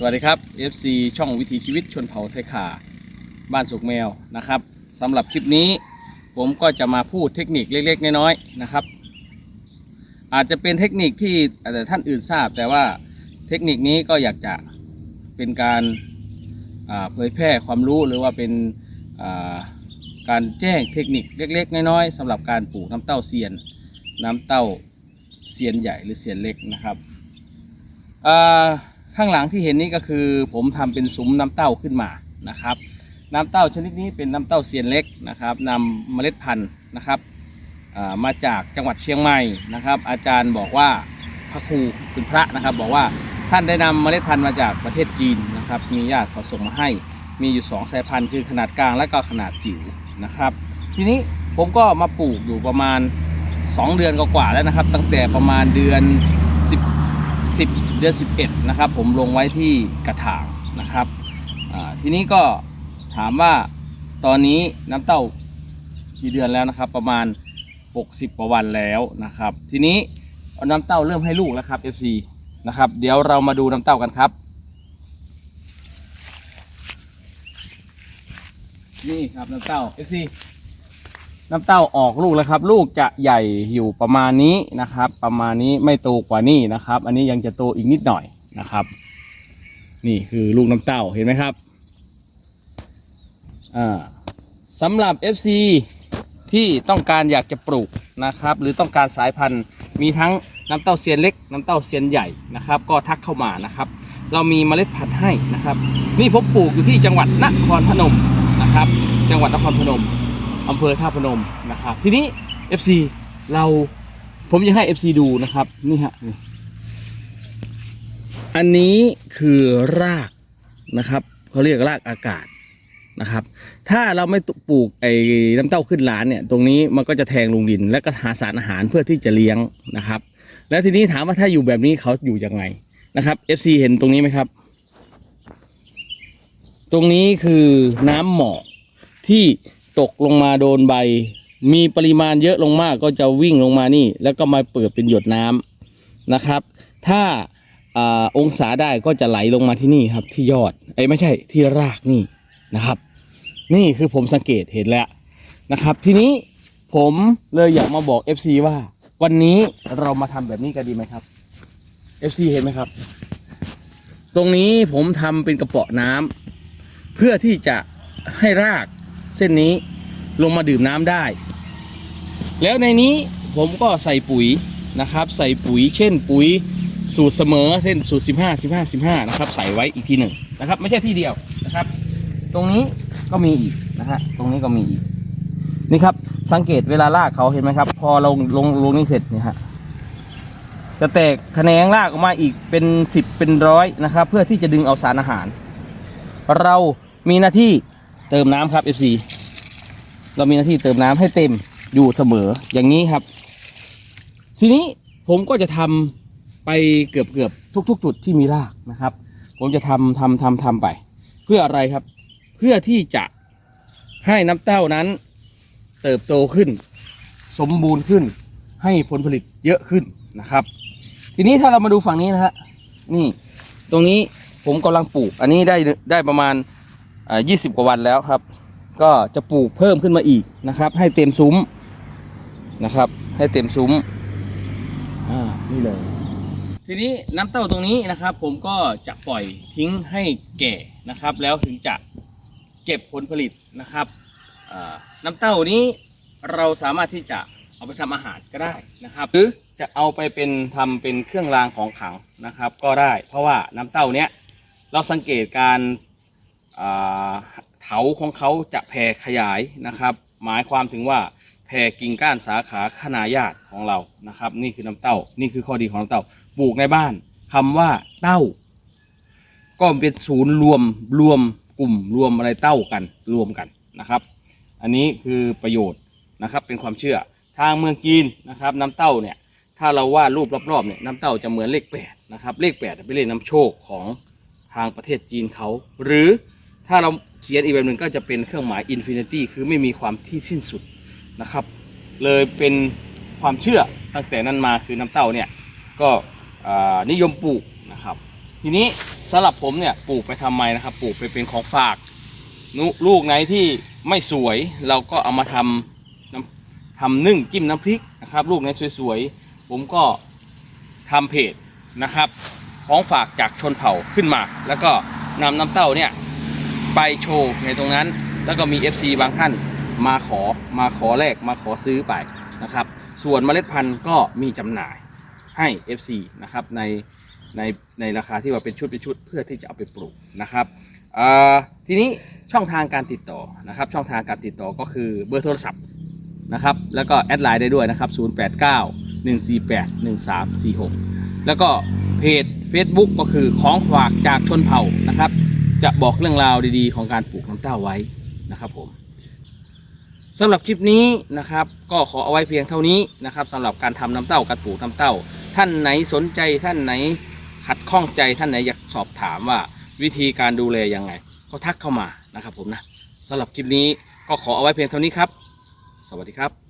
สวัสดีครับ FC ช่องวิถีชีวิตชนเผ่าไทยขาบ้านสุกแมวนะครับสำหรับคลิปนี้ผมก็จะมาพูดเทคนิคเล็ก ๆ น้อยๆนะครับ อาจจะเป็นเทคนิคที่อาจจะท่านอื่นทราบ แต่ว่าเทคนิคนี้ก็อยากจะเป็นการเผยแพร่ความรู้หรือว่าเป็นการแจ้งเทคนิคเล็ก ๆ น้อยๆสำหรับการปลูกน้ำเต้าเซียน น้ำเต้าเซียนใหญ่หรือเซียนเล็กนะครับอ่า ข้างหลังที่เห็นนี้ก็คือ ผมทำเป็นซุ้มน้ำเต้าขึ้นมานะครับ น้ำเต้าชนิดนี้เป็นน้ำเต้าเซียนเล็กนะครับนำเมล็ดพันธุ์นะครับมาจากจังหวัดเชียงใหม่นะครับ อาจารย์บอกว่าพระครูคุณพระนะครับ บอกว่าท่านได้นำเมล็ดพันธุ์มาจากประเทศจีนนะครับ มีญาติเขาส่งมาให้ มีอยู่สองสายพันธุ์คือขนาดกลางและก็ขนาดจิ๋วนะครับ ทีนี้ผมก็มาปลูกอยู่ประมาณ 2 เดือนกว่าแล้วนะครับ ตั้งแต่ประมาณเดือน 10 10 เดือน 11 นะครับ ผมลงไว้ที่กระถางนะครับทีนี้ก็ถามว่าตอนนี้น้ำเต้ากี่เดือนแล้วนะครับ ประมาณ 60กว่าวันแล้วนะครับ ทีนี้น้ำเต้าเริ่มให้ลูกแล้วครับ FC นะครับ เดี๋ยวเรามาดูน้ำเต้ากันครับ นี่ครับน้ำเต้า FC น้ำเต้าออกลูกแล้วครับ ลูกจะใหญ่อยู่ประมาณนี้นะครับ ประมาณนี้ไม่โตกว่านี้นะครับ อันนี้ยังจะโตอีกนิดหน่อยนะครับ นี่คือลูกน้ำเต้าเห็นไหมครับอ่าสำหรับ FC ที่ต้องการอยากจะปลูกนะครับ หรือต้องการสายพันธุ์มีทั้งน้ำเต้าเซียนเล็ก น้ำเต้าเซียนใหญ่นะครับ ก็ทักเข้ามานะครับ เรามีเมล็ดพันธุ์ให้นะครับ นี่ผมปลูกอยู่ที่จังหวัดนครพนมนะครับ จังหวัดนครพนม อำเภอท่าพนมนะครับ ทีนี้ FC เราผมจะให้ FC ดูนะครับ นี่ฮะอันนี้คือรากนะครับเขาเรียกรากอากาศนะครับ ถ้าเราไม่ปลูกไอ้น้ำเต้าขึ้นหลานเนี่ย ตรงนี้มันก็จะแทงลงดิน และก็หาสารอาหารเพื่อที่จะเลี้ยงนะครับ แล้วทีนี้ถามว่าถ้าอยู่แบบนี้เขาอยู่ยังไงนะครับ FC เห็นตรงนี้ไหมครับ ตรงนี้คือน้ำหมอกที่ ตกลงมาโดนใบ มีปริมาณเยอะลงมากก็จะวิ่งลงมานี่ แล้วก็มาเปิดเป็นหยดน้ำนะครับ ถ้าอาองศาได้ก็จะไหลลงมาที่นี่ครับที่ยอดไอ้ไม่ใช่ที่รากนี่นะครับ นี่คือผมสังเกตเห็นแล้วนะครับ ทีนี้ผมเลยอยากมาบอก FC ว่า วันนี้เรามาทำแบบนี้กันดีไหมครับ FC เห็นไหมครับ ตรงนี้ผมทำเป็นกระเป๋อน้ำเพื่อที่จะให้ราก เส้นนี้ลงมาดื่มน้ำได้ แล้วในนี้ผมก็ใส่ปุ๋ยนะครับ ใส่ปุ๋ยเช่นปุ๋ยสูตรเสมอเส้นสูตร 15 15 15 นะครับ ใส่ไว้อีกทีหนึ่งนะครับ ไม่ใช่ที่เดียวนะครับ ตรงนี้ก็มีอีกนะฮะตรงนี้ก็มีอีกนี่ครับสังเกตเวลารากเขาเห็นไหมครับ พอลงลงลงนี่เสร็จเนี่ยฮะจะแตกแขนงรากออกมาอีกเป็นสิบเป็นร้อยนะครับ เพื่อที่จะดึงเอาสารอาหาร เรามีหน้าที่ เติมน้ำครับ FC เรามีหน้าที่เติมน้ำให้เต็มอยู่เสมออย่างนี้ครับ ทีนี้ผมก็จะทำไปเกือบเกือบทุก ๆ จุดที่มีรากนะครับ ผมจะทำทำทำทำไป เพื่ออะไรครับ เพื่อที่จะให้น้ำเต้านั้น เติบโตขึ้น สมบูรณ์ขึ้น ให้ผลผลิตเยอะขึ้นนะครับ ทีนี้ถ้าเรามาดูฝั่งนี้นะฮะนี่ ตรงนี้ผมกำลังปลูก อันนี้ได้ได้ประมาณ อ่า20กว่าวันแล้วครับ ก็จะปลูกเพิ่มขึ้นมาอีกนะครับ ให้เต็มซุ้มนะครับ ให้เต็มซุ้มอ่านี่เลย ทีนี้น้ำเต้าตรงนี้นะครับ ผมก็จะปล่อยทิ้งให้แก่นะครับ แล้วถึงจะเก็บผลผลิตนะครับอ่าน้ำเต้านี้เราสามารถที่จะเอาไปทำอาหารก็ได้นะครับ หรือจะเอาไปเป็นทำเป็นเครื่องรางของขลังนะครับ ก็ได้ เพราะว่าน้ำเต้าเนี้ยเราสังเกตการอ่า เถาของเขาจะแผ่ขยายนะครับ หมายความถึงว่าแผ่กิ่งก้านสาขาขนายาตของเรานะครับ นี่คือน้ำเต้า นี่คือข้อดีของน้ำเต้าปลูกในบ้านคำว่าเต้า ก็เป็นศูนย์รวมรวมกลุ่มรวมอะไรเต้ากันรวมกันนะครับ อันนี้คือประโยชน์นะครับเป็นความเชื่อทางเมืองจีนนะครับ น้ำเต้าเนี่ยถ้าเราวาดรูปรอบๆเนี่ยน้ำเต้าจะเหมือนเลขแปดนะครับเลขแปดเป็นเลขน้ำโชคของทางประเทศจีนเขาหรือ ถ้าเราเขียนอีกแบบหนึ่งก็จะเป็นเครื่องหมายอินฟินิตี้คือไม่มีความที่สิ้นสุดนะครับ เลยเป็นความเชื่อตั้งแต่นั้นมาคือน้ำเต้าเนี่ยก็นิยมปลูกนะครับ ทีนี้สำหรับผมเนี่ยปลูกไปทำไมนะครับ ปลูกไปเป็นของฝากลูกไหนที่ไม่สวยเราก็เอามาทำน้ำทำนึ่งจิ้มน้ำพริกนะครับ ลูกไหนสวยๆผมก็ทำเพจนะครับ ของฝากจากชนเผ่าขึ้นมา แล้วก็นำน้ำเต้าเนี่ย ไปโชว์ในตรงนั้น แล้วก็มี FC บางท่านมาขอมาขอแลกมาขอซื้อไปนะครับ ส่วนเมล็ดพันธุ์ก็มีจำหน่ายให้ FC นะครับในในในราคาที่ว่าเป็นชุดเป็นชุดเพื่อที่จะเอาไปปลูกนะครับอ่อทีนี้ช่องทางการติดต่อนะครับ ช่องทางการติดต่อก็คือเบอร์โทรศัพท์นะครับ แล้วก็แอดไลน์ได้ด้วยนะครับ 089 148 1346 แล้วก็เพจ Facebook ก็คือของฝากจากชนเผ่านะครับ จะบอกเรื่องราวดีๆ ของการปลูกน้ำเต้าไว้นะครับผมสำหรับคลิปนี้นะครับ ก็ขอเอาไว้เพียงเท่านี้นะครับสำหรับการทำน้ำเต้าการปลูกน้ำเต้า ท่านไหนสนใจท่านไหนขัดข้องใจท่านไหนอยากสอบถามว่าวิธีการดูแลยังไง ก็ทักเข้ามานะครับผมนะสำหรับคลิปนี้ก็ขอเอาไว้เพียงเท่านี้ครับ สวัสดีครับ